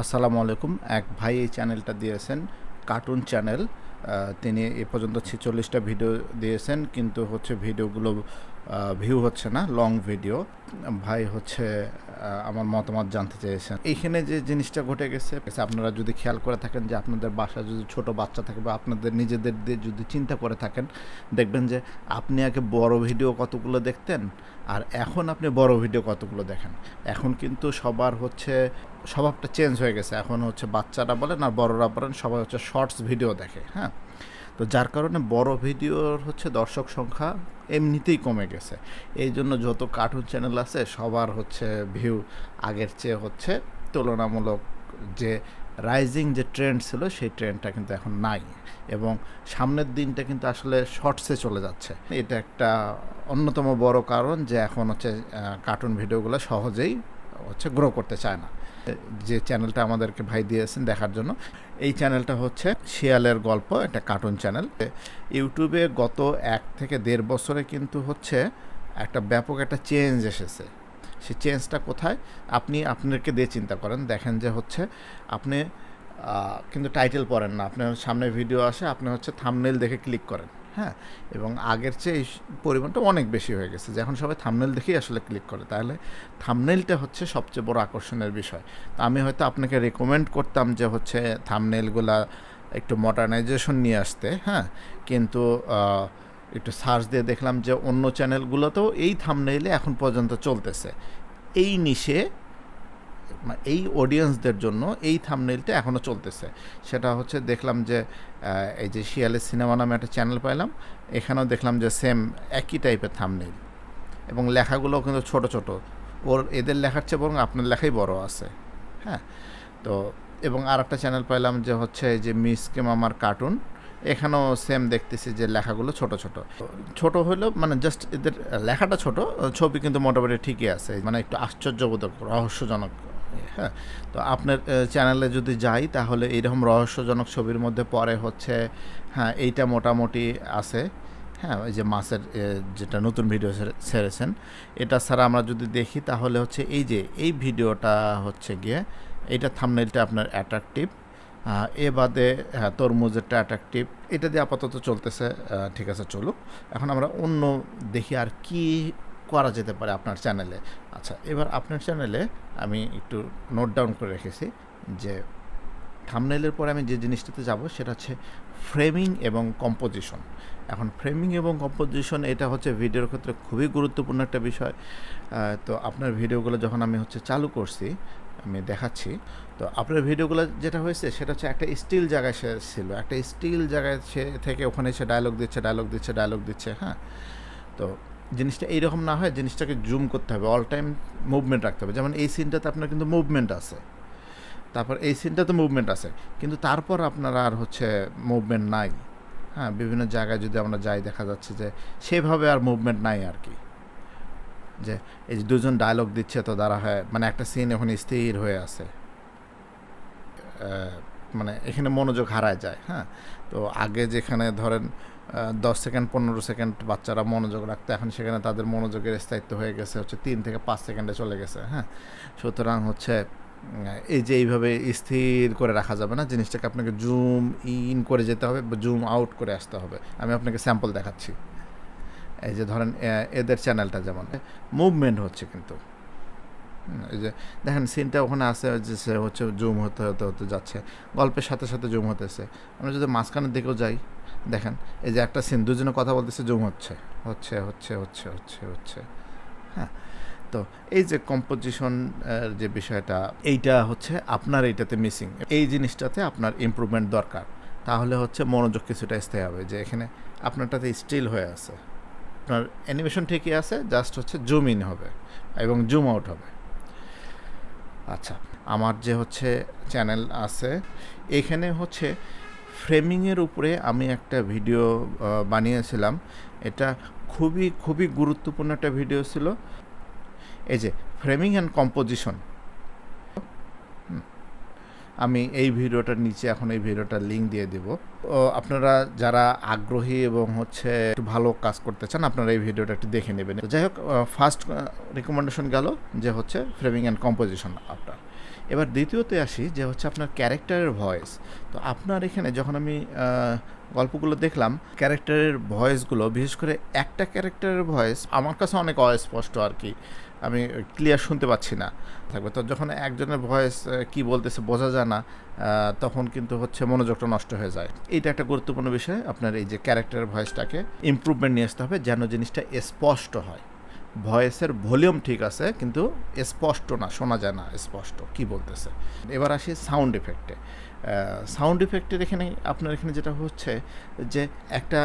আসসালামু আলাইকুম। এক ভাই এই চ্যানেলটা দিয়েছেন, কার্টুন চ্যানেল। তিনি এ পর্যন্ত ছেচল্লিশটা ভিডিও দিয়েছেন, কিন্তু হচ্ছে ভিডিওগুলো ভিউ হচ্ছে না লং ভিডিও ভাই হচ্ছে আমার মতামত জানতে চেয়েছেন। এইখানে যে জিনিসটা ঘটে গেছে, আপনারা যদি খেয়াল করে থাকেন যে আপনাদের বাসায় যদি ছোট বাচ্চা থাকে বা আপনাদের নিজেদের দিয়ে যদি চিন্তা করে থাকেন, দেখবেন যে আপনি আগে বড় ভিডিও কতগুলো দেখতেন, আর এখন আপনি বড় ভিডিও কতগুলো দেখেন। এখন কিন্তু সবার হচ্ছে, স্বভাবটা চেঞ্জ হয়ে গেছে। এখন হচ্ছে বাচ্চারা বলেন আর বড়রা বলেন, সবাই হচ্ছে শর্টস ভিডিও দেখে হ্যাঁ? তো যার কারণে বড় ভিডিওর হচ্ছে দর্শক সংখ্যা এমনিতেই কমে গেছে। এই জন্য যত কার্টুন চ্যানেল আছে, সবার হচ্ছে ভিউ আগের চেয়ে হচ্ছে তুলনামূলক যে রাইজিং যে ট্রেন্ড ছিল, সেই ট্রেন্ডটা কিন্তু এখন নাই। এবং সামনের দিনটা কিন্তু আসলে শর্টসে চলে যাচ্ছে। এটা একটা অন্যতম বড় কারণ যে এখন হচ্ছে কার্টুন ভিডিওগুলো সহজেই হচ্ছে গ্রো করতে চায় না। যে চ্যানেলটা আমাদেরকে ভাই দিয়েছেন দেখার জন্য, এই চ্যানেলটা হচ্ছে শিয়ালের গল্প একটা কার্টুন চ্যানেল ইউটিউবে গত এক থেকে দেড় বছরে কিন্তু হচ্ছে একটা ব্যাপক একটা চেঞ্জ এসেছে। সে চেঞ্জটা কোথায়? আপনি আপনাকে দিয়ে চিন্তা করেন। দেখেন যে হচ্ছে আপনি কিন্তু টাইটেল পড়েন না। আপনার সামনে ভিডিও আসে, আপনি হচ্ছে থামনেল দেখে ক্লিক করেন। হ্যাঁ এবং আগের চেয়ে এই পরিমাণটা অনেক বেশি হয়ে গেছে। যে এখন সবাই থামনেল দেখেই আসলে ক্লিক করে। তাহলে থামনেলটা হচ্ছে সবচেয়ে বড় আকর্ষণের বিষয়। তো আমি হয়তো আপনাকে রেকমেন্ড করতাম যে হচ্ছে থামনেলগুলা একটু মডার্নাইজেশন নিয়ে আসতে হ্যাঁ? কিন্তু একটু সার্চ দিয়ে দেখলাম যে অন্য চ্যানেলগুলোতেও এই থামনেইলে এখন পর্যন্ত চলতেছে। এই নিশে এই অডিয়েন্সদের জন্য এই থামনেইলটা এখনও চলতেছে। সেটা হচ্ছে দেখলাম যে এই যে শিয়ালের সিনেমা নামে একটা চ্যানেল পাইলাম, এখানেও দেখলাম যে সেম একই টাইপের থামনেইল এবং লেখাগুলোও কিন্তু ছোট ছোট। ওর, এদের লেখার চেয়ে বরং আপনার লেখাই বড় আছে। হ্যাঁ? তো, এবং আর একটা চ্যানেল পাইলাম যে হচ্ছে এই যে মিসকে মামার কার্টুন এখানেও সেম দেখতেছি যে লেখাগুলো ছোট ছোট। ছোট হলেও মানে জাস্ট এদের লেখাটা ছোট, ছবি কিন্তু মোটামুটি ঠিকই আছে। মানে একটু আশ্চর্যবোধক, রহস্যজনক। হ্যাঁ? তো আপনার চ্যানেলে যদি যাই, তাহলে এইরকম রহস্যজনক ছবির মধ্যে পরে হচ্ছে হ্যাঁ এইটা মোটামুটি আছে। হ্যাঁ ওই যে মাছের যেটা নতুন ভিডিও ছেড়ে- ছেড়েছেন এটা ছাড়া আমরা যদি দেখি, তাহলে হচ্ছে এই যে, এই ভিডিওটা হচ্ছে গিয়ে, এইটা থামনেলটা আপনার অ্যাট্রাকটিভ এ বাদে হ্যাঁ তরমুজেরটা অ্যাট্রাকটিভ এটা দিয়ে আপাতত চলতেছে ঠিক আছে, চলুক। এখন আমরা অন্য দেখি আর কি করা যেতে পারে আপনার চ্যানেলে আচ্ছা এবার আপনার চ্যানেলে আমি একটু নোট ডাউন করে রেখেছি যে থামনেলের পরে আমি যে জিনিসটাতে যাব সেটা হচ্ছে ফ্রেমিং এবং কম্পোজিশন এখন ফ্রেমিং এবং কম্পোজিশন এটা হচ্ছে ভিডিওর ক্ষেত্রে খুবই গুরুত্বপূর্ণ একটা বিষয়। তো আপনার ভিডিওগুলো যখন আমি হচ্ছে চালু করছি, আমি দেখাচ্ছি, তো আপনার ভিডিওগুলো যেটা হয়েছে সেটা হচ্ছে একটা স্টিল জায়গায় সে ছিল, একটা স্টিল জায়গায় সে থেকে ওখানে সে ডায়লগ দিচ্ছে ডায়লগ দিচ্ছে ডায়লগ দিচ্ছে হ্যাঁ? তো জিনিসটা এইরকম না হয় জিনিসটাকে জুম করতে হবে অল টাইম মুভমেন্ট রাখতে হবে। যেমন এই সিনটাতে আপনার কিন্তু মুভমেন্ট আছে। তারপর এই সিনটাতে মুভমেন্ট আছে। কিন্তু তারপর আপনার আর হচ্ছে মুভমেন্ট নাই। হ্যাঁ বিভিন্ন জায়গায় যদি আমরা যাই, দেখা যাচ্ছে যে সেভাবে আর মুভমেন্ট নাই আর কি। যে এই যে দুজন ডায়লগ দিচ্ছে তো দ্বারা হয় মানে একটা সিন এখন স্থির হয়ে আছে। মানে এখানে মনোযোগ হারায় যায় হ্যাঁ। তো আগে যেখানে ধরেন দশ সেকেন্ড, পনেরো সেকেন্ড বাচ্চারা মনোযোগ রাখতো। এখন সেখানে তাদের মনোযোগের স্থায়িত্ব হয়ে গেছে হচ্ছে তিন থেকে পাঁচ সেকেন্ডে চলে গেছে হ্যাঁ? সুতরাং হচ্ছে এই যে এইভাবে স্থির করে রাখা যাবে না, জিনিসটাকে আপনাকে জুম ইন করে যেতে হবে বা জুম আউট করে আসতে হবে। আমি আপনাকে স্যাম্পল দেখাচ্ছি। এই যে ধরেন এদের চ্যানেলটা যেমন, মুভমেন্ট হচ্ছে কিন্তু। এই যে দেখেন সিনটা ওখানে আছে যে সে হচ্ছে জুম হতে হতে হতে যাচ্ছে। গল্পের সাথে সাথে জুম হতেছে। আমরা যদি মাঝখানের দিকেও যাই, দেখেন, এই যে একটা সিন দুজনে কথা বলতেছে, জুম হচ্ছে হচ্ছে হচ্ছে হচ্ছে হচ্ছে হচ্ছে। হ্যাঁ তো এই যে কম্পোজিশন যে বিষয়টা, এইটা হচ্ছে আপনার এইটাতে মিসিং এই জিনিসটাতে আপনার ইমপ্রুভমেন্ট দরকার। তাহলে হচ্ছে মনোযোগ কিছুটা স্থায়ী হবে, যে এখানে আপনারটাতে স্টিল হয়ে আছে। আপনার অ্যানিমেশন ঠিকই আছে জাস্ট হচ্ছে জুম ইন হবে এবং জুম আউট হবে। আচ্ছা আমার যে হচ্ছে চ্যানেল আছে, এখানে হচ্ছে ফ্রেমিংয়ের উপরে আমি একটা ভিডিও বানিয়েছিলাম। এটা খুবই খুবই গুরুত্বপূর্ণ একটা ভিডিও ছিল। এই যে ফ্রেমিং অ্যান্ড কম্পোজিশন আমি এই ভিডিওটার নিচে এখন এই ভিডিওটার লিঙ্ক দিয়ে দেবো। আপনারা যারা আগ্রহী এবং হচ্ছে একটু ভালো কাজ করতে চান, আপনারা এই ভিডিওটা একটু দেখে নেবেন। যাই হোক ফার্স্ট রেকমেন্ডেশন গেল যে হচ্ছে ফ্রেমিং অ্যান্ড কম্পোজিশন আপনার এবার দ্বিতীয়তে আসি যে হচ্ছে আপনার ক্যারেক্টারের ভয়েস। তো আপনার এখানে যখন আমি গল্পগুলো দেখলাম, ক্যারেক্টারের ভয়েসগুলো, বিশেষ করে একটা ক্যারেক্টারের ভয়েস আমার কাছে অনেক অস্পষ্ট আর কি আমি ক্লিয়ার শুনতে পাচ্ছি না। থাকবে তো যখন একজনের ভয়েস কি বলতেছে বোঝা যায় না তখন কিন্তু হচ্ছে মনোযোগটা নষ্ট হয়ে যায়। এইটা একটা গুরুত্বপূর্ণ বিষয়, আপনার এই যে ক্যারেক্টারের ভয়েসটাকে ইমপ্রুভমেন্ট নিয়ে আসতে হবে যেন জিনিসটা স্পষ্ট হয়। ভয়েসের ভলিউম ঠিক আছে, কিন্তু স্পষ্ট না, শোনা যায় না স্পষ্ট, কি বলতেছে? এবার আসি সাউন্ড ইফেক্টে। সাউন্ড ইফেক্টের এখানে, আপনার এখানে যেটা হচ্ছে যে একটা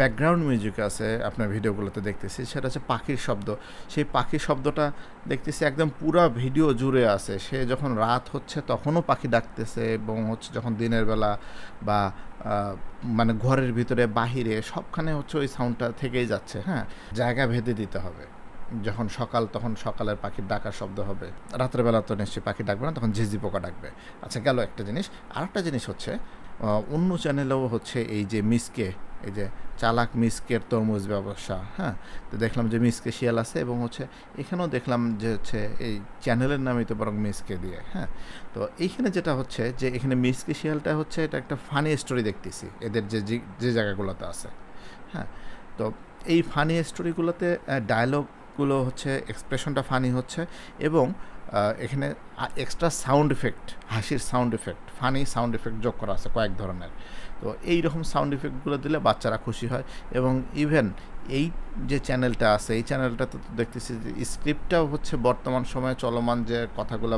ব্যাকগ্রাউন্ড মিউজিক আছে, আপনার ভিডিওগুলোতে দেখতেছি, সেটা হচ্ছে পাখির শব্দ। সেই পাখির শব্দটা দেখতেছি একদম পুরা ভিডিও জুড়ে আছে। সে যখন রাত হচ্ছে তখনও পাখি ডাকতেছে এবং হচ্ছে যখন দিনের বেলা বা মানে ঘরের ভিতরে, বাহিরে সবখানে হচ্ছে ওই সাউন্ডটা থেকেই যাচ্ছে হ্যাঁ? জায়গা ভেদে দিতে হবে। যখন সকাল, তখন সকালের পাখির ডাকার শব্দ হবে। রাত্রেবেলা তো নিশ্চয়ই পাখি ডাকবে না, তখন ঝিঝি পোকা ডাকবে। আচ্ছা গেল একটা জিনিস। আর একটা জিনিস হচ্ছে অন্য চ্যানেলেও হচ্ছে এই যে মিসকে, এই যে চালাক মিসকের তরমুজ ব্যবসা হ্যাঁ? তো দেখলাম যে মিসকে শিয়াল আছে এবং হচ্ছে এখানেও দেখলাম যে হচ্ছে এই চ্যানেলের নামই তো বরং মিসকে দিয়ে হ্যাঁ? তো এইখানে যেটা হচ্ছে যে এখানে মিসকে শিয়ালটা হচ্ছে এটা একটা ফানি স্টোরি দেখতেছি, এদের যে, যে- জায়গাগুলোতে আছে হ্যাঁ? তো এই ফানি স্টোরিগুলোতে ডায়লগগুলো হচ্ছে এক্সপ্রেশনটা ফানি হচ্ছে এবং এখানে এক্সট্রা সাউন্ড ইফেক্ট হাসির sound effect funny sound effect যোগ করা আছে কয়েক ধরনের। তো এই রকম সাউন্ড ইফেক্টগুলো দিলে বাচ্চারা খুশি হয় এবং ইভেন এই যে চ্যানেলটা আছে, এই চ্যানেলটাতে তো দেখতেছি যে স্ক্রিপ্টটাও হচ্ছে বর্তমান সময়ে চলমান যে কথাগুলো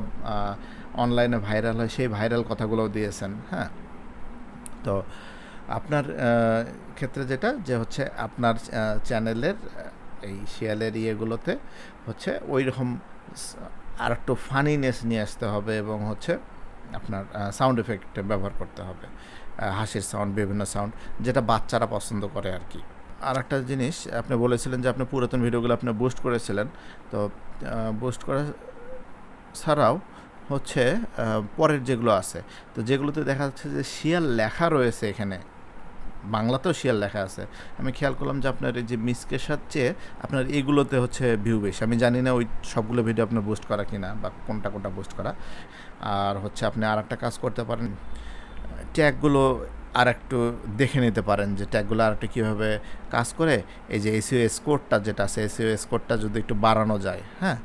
অনলাইনে ভাইরাল হয়, সেই ভাইরাল কথাগুলোও দিয়েছেন হ্যাঁ? তো আপনার ক্ষেত্রে যেটা যে হচ্ছে আপনার চ্যানেলের এই শিয়ালের ইয়েগুলোতে হচ্ছে ওই রকম আর একটু ফানিনেস নিয়ে আসতে হবে এবং হচ্ছে আপনার সাউন্ড এফেক্ট ব্যবহার করতে হবে। হাসির সাউন্ড বিভিন্ন সাউন্ড যেটা বাচ্চারা পছন্দ করে আর কি। আর একটা জিনিস, আপনি বলেছিলেন যে আপনি পুরাতন ভিডিওগুলো আপনি বুস্ট করেছিলেন। তো বুস্ট করা ছাড়াও হচ্ছে পরের যেগুলো আছে, তো যেগুলোতে দেখা যাচ্ছে যে শিয়াল লেখা রয়েছে এখানে বাংলাতেও শিয়াল লেখা আছে। আমি খেয়াল করলাম যে আপনার এই যে মিসকের সাথে আপনার এইগুলোতে হচ্ছে ভিউ বেশি। আমি জানি না ওই সবগুলো ভিডিও আপনার বুস্ট করা কিনা বা কোনটা কোনটা বুস্ট করা। আর হচ্ছে আপনি আর একটা কাজ করতে পারেন ট্যাগগুলো আর একটু দেখে নিতে পারেন যে ট্যাগগুলো আর একটু কীভাবে কাজ করে। এই যে এসিও স্কোরটা যেটা আছে এসিও স্কোরটা যদি একটু বাড়ানো যায় হ্যাঁ?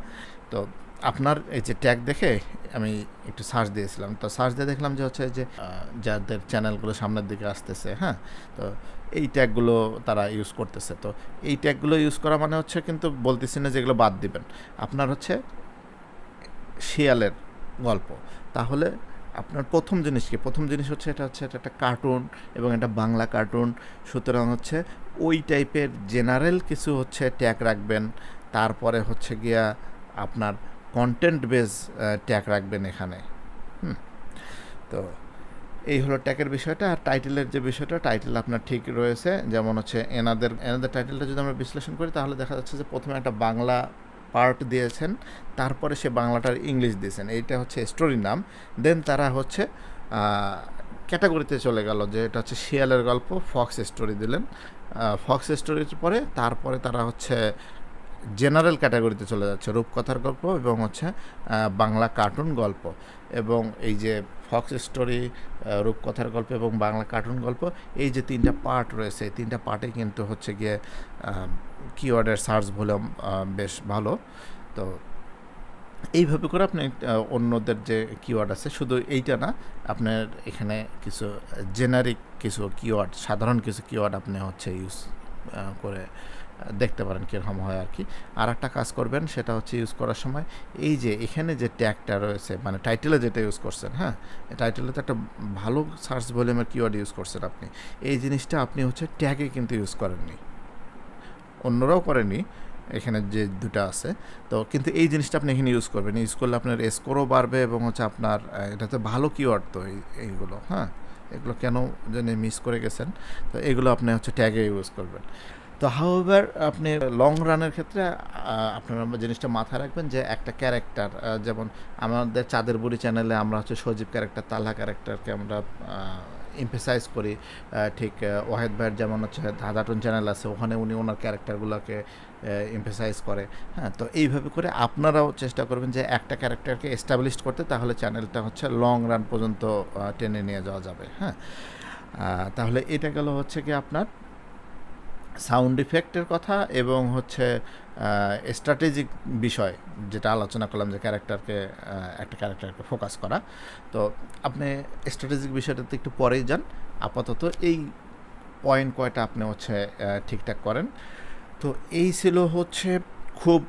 তো আপনার এই যে ট্যাগ দেখে আমি একটু সার্চ দিয়েছিলাম। তো সার্চ দিয়ে দেখলাম যে হচ্ছে যে যাদের চ্যানেলগুলো সামনের দিকে আসতেছে হ্যাঁ? তো এই ট্যাগগুলো তারা ইউজ করতেছে। তো এই ট্যাগগুলো ইউজ করা মানে হচ্ছে কিন্তু বলতেছি না যেগুলো বাদ দিবেন। আপনার হচ্ছে শিয়ালের গল্প। তাহলে আপনার প্রথম জিনিস কি? প্রথম জিনিস হচ্ছে এটা হচ্ছে এটা একটা কার্টুন এবং এটা বাংলা কার্টুন সুতরাং হচ্ছে ওই টাইপের জেনারেল কিছু হচ্ছে ট্যাগ রাখবেন। তারপরে হচ্ছে গিয়া আপনার কন্টেন্ট বেস ট্যাগ রাখবেন এখানে। তো এই হলো ট্যাগের বিষয়টা, আর টাইটেলের যে বিষয়টা টাইটেল আপনার ঠিক রয়েছে। যেমন হচ্ছে এনাদের এনাদের টাইটেলটা যদি আমরা বিশ্লেষণ করি, তাহলে দেখা যাচ্ছে যে প্রথমে একটা বাংলা পার্ট দিয়েছেন, তারপরে সে বাংলাটার ইংলিশ দিয়েছেন। এইটা হচ্ছে স্টোরির নাম। দেন তারা হচ্ছে ক্যাটাগরিতে চলে গেল যে এটা হচ্ছে শিয়ালের গল্প ফক্স স্টোরি দিলেন। ফক্স স্টোরির পরে তারপরে তারা হচ্ছে জেনারেল ক্যাটাগরিতে চলে যাচ্ছে রূপকথার গল্প এবং হচ্ছে বাংলা কার্টুন গল্প এবং এই যে ফক্স স্টোরি রূপকথার গল্প এবং বাংলা কার্টুন গল্প, এই যে তিনটা পার্ট রয়েছে, এই তিনটা পার্টে কিন্তু হচ্ছে গিয়ে কিওয়ার্ডের সার্চ ভলিউম বেশ ভালো। তো এইভাবে করে আপনি অন্যদের যে কিওয়ার্ড আছে, শুধু এইটা না, আপনার এখানে কিছু জেনারিক কিছু কিওয়ার্ড সাধারণ কিছু কিওয়ার্ড আপনি হচ্ছে ইউজ করে দেখতে পারেন কীরকম হয় আর কি। আর একটা কাজ করবেন, সেটা হচ্ছে ইউজ করার সময় এই যে এখানে যে ট্যাগটা রয়েছে মানে টাইটেলে যেটা ইউজ করছেন হ্যাঁ? টাইটেলে তো একটা ভালো সার্চ ভলিউমের কিওয়ার্ড ইউজ করছেন আপনি। এই জিনিসটা আপনি হচ্ছে ট্যাগে কিন্তু ইউজ করেননি। অন্যরাও করেনি এখানে যে দুটো আছে। তো কিন্তু এই জিনিসটা আপনি এখানে ইউজ করবেন। ইউজ করলে আপনার স্কোরও বাড়বে এবং হচ্ছে আপনার এটা এটাতে ভালো কিওয়ার্ড তো এই- এইগুলো হ্যাঁ? এগুলো কেন জানি মিস করে গেছেন। তো এগুলো আপনি হচ্ছে ট্যাগে ইউজ করবেন। তো হাউএভার আপনি লং রানের ক্ষেত্রে আপনারা জিনিসটা মাথায় রাখবেন যে একটা ক্যারেক্টার যেমন আমাদের চাঁদের বুড়ি চ্যানেলে আমরা হচ্ছে সজীব ক্যারেক্টার তালহা ক্যারেক্টারকে আমরা এমফেসাইজ করি। ঠিক ওয়াহেদ ভাইয়ের যেমন হচ্ছে ধাঁধাটন চ্যানেল আছে, ওখানে উনি ওনার ক্যারেক্টারগুলোকে এমফেসাইজ করে। হ্যাঁ তো এইভাবে করে আপনারাও চেষ্টা করবেন যে একটা ক্যারেক্টারকে এস্টাবলিশ করতে, তাহলে চ্যানেলটা হচ্ছে লং রান পর্যন্ত টেনে নিয়ে যাওয়া যাবে। হ্যাঁ তাহলে এটা গেল হচ্ছে কি আপনার সাউন্ড ইফেক্টের কথা এবং হচ্ছে স্ট্র্যাটেজিক বিষয় যেটা আলোচনা করলাম যে ক্যারেক্টারকে একটা ক্যারেক্টারকে ফোকাস করা। তো আপনি স্ট্র্যাটেজিক বিষয়টাতে একটু পরেই যান। আপাতত এই পয়েন্ট কয়টা আপনি হচ্ছে ঠিকঠাক করেন। তো এই ছিল হচ্ছে খুব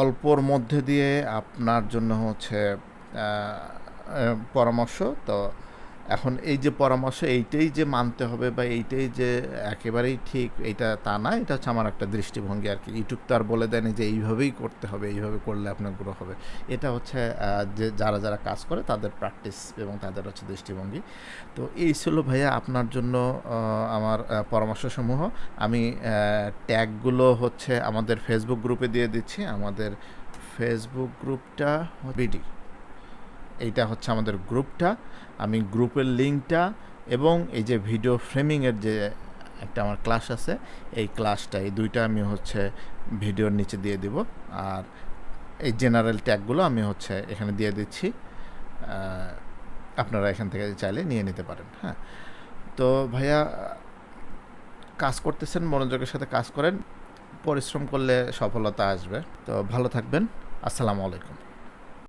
অল্পর মধ্যে দিয়ে আপনার জন্য হচ্ছে পরামর্শ। তো এখন এই যে পরামর্শ, এইটাই যে মানতে হবে বা এইটাই যে একেবারেই ঠিক এটা তা না, এটা হচ্ছে আমার একটা দৃষ্টিভঙ্গি আর কি। ইউটিউব তো আর বলে দেয়নি যে এইভাবেই করতে হবে, এইভাবে করলে আপনার গ্রো হবে। এটা হচ্ছে যে যারা যারা কাজ করে তাদের প্র্যাকটিস এবং তাদের হচ্ছে দৃষ্টিভঙ্গি। তো এই ছিল ভাইয়া আপনার জন্য আমার পরামর্শসমূহ। আমি ট্যাগগুলো হচ্ছে আমাদের ফেসবুক গ্রুপে দিয়ে দিচ্ছি। আমাদের ফেসবুক গ্রুপটা বিডি এইটা হচ্ছে আমাদের গ্রুপটা। আমি গ্রুপের লিঙ্কটা এবং এই যে ভিডিও ফ্রেমিংয়ের যে একটা আমার ক্লাস আছে, এই ক্লাসটা, এই দুইটা আমি হচ্ছে ভিডিওর নিচে দিয়ে দিব। আর এই জেনারেল ট্যাগগুলো আমি হচ্ছে এখানে দিয়ে দিচ্ছি। আপনারা এখান থেকে চাইলে নিয়ে নিতে পারেন হ্যাঁ। তো ভাইয়া, কাজ করতেছেন, মনোযোগের সাথে কাজ করেন, পরিশ্রম করলে সফলতা আসবে। তো ভালো থাকবেন, আসসালামু আলাইকুম।